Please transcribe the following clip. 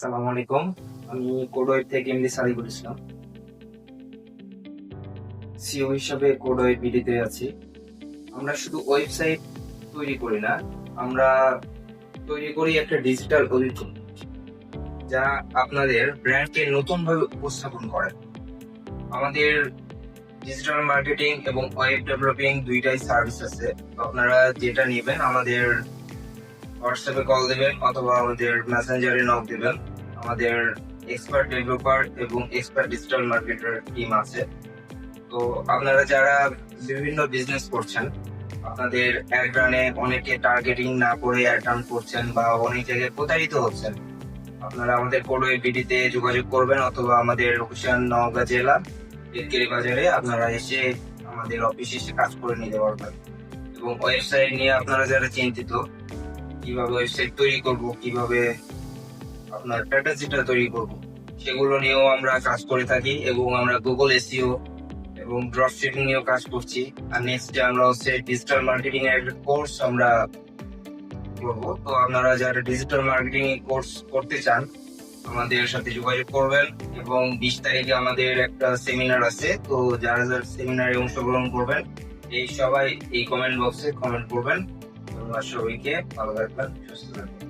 সালাম আলাইকুম। আমি কোডওয়েব থেকে এমডি সাদিকুল ইসলাম সিও হিসাবে কোডওয়েব বিডিতে আছি। আমরা শুধু ওয়েবসাইট তৈরি করি না, আমরা তৈরি করি একটা ডিজিটাল অভিজ্ঞতা যা আপনাদের ব্র্যান্ডকে নতুন ভাবে উপস্থাপন করে। আমাদের ডিজিটাল মার্কেটিং এবং ওয়েব ডেভেলপিং দুইটাই সার্ভিস আছে। আপনারা যেটা নেবেন, আমাদের হোয়াটসঅ্যাপে কল দেবেন অথবা আমাদের মেসেঞ্জারে নক দেবেন। আমাদের এক্সপার্ট ডেভেলপার এবং এক্সপার্ট ডিজিটাল মার্কেটার টিম আছে। তো আপনারা যারা বিভিন্ন বিজনেস করছেন, আপনাদের অ্যাড রানে অনেকে টার্গেটিং না করে অ্যাড রান করছেন বা অনেক জায়গায় প্রতারিত হচ্ছেন, আপনারা আমাদের কোনো বিডিতে যোগাযোগ করবেন অথবা আমাদের লোকেশন নওগাঁ জেলা বেদগিরি বাজারে আপনারা এসে আমাদের অফিসে এসে কাজ করে নিতে পারবেন। এবং ওয়েবসাইট নিয়ে আপনারা যারা চিন্তিত কীভাবে ওয়েবসাইট তৈরি করব, কীভাবে আপনার স্ট্র্যাটেজিটা তৈরি করব, সেগুলো নিয়েও আমরা কাজ করে থাকি এবং আমরা গুগল এসিও এবং ড্রপ শিপিং নিয়েও কাজ করছি। আর নেক্সট আমরা হচ্ছে ডিজিটাল মার্কেটিং এর কোর্স আমরা করব। তো আপনারা যারা ডিজিটাল মার্কেটিং কোর্স করতে চান, আমাদের সাথে যোগাযোগ করবেন এবং বিশ তারিখে আমাদের একটা সেমিনার আছে। তো যারা যারা সেমিনারে অংশগ্রহণ করবেন, এই সবাই এই কমেন্ট বক্সে কমেন্ট করবেন। ধন্যবাদ সবাইকে ভালো থাকবেন সুস্থ থাকবেন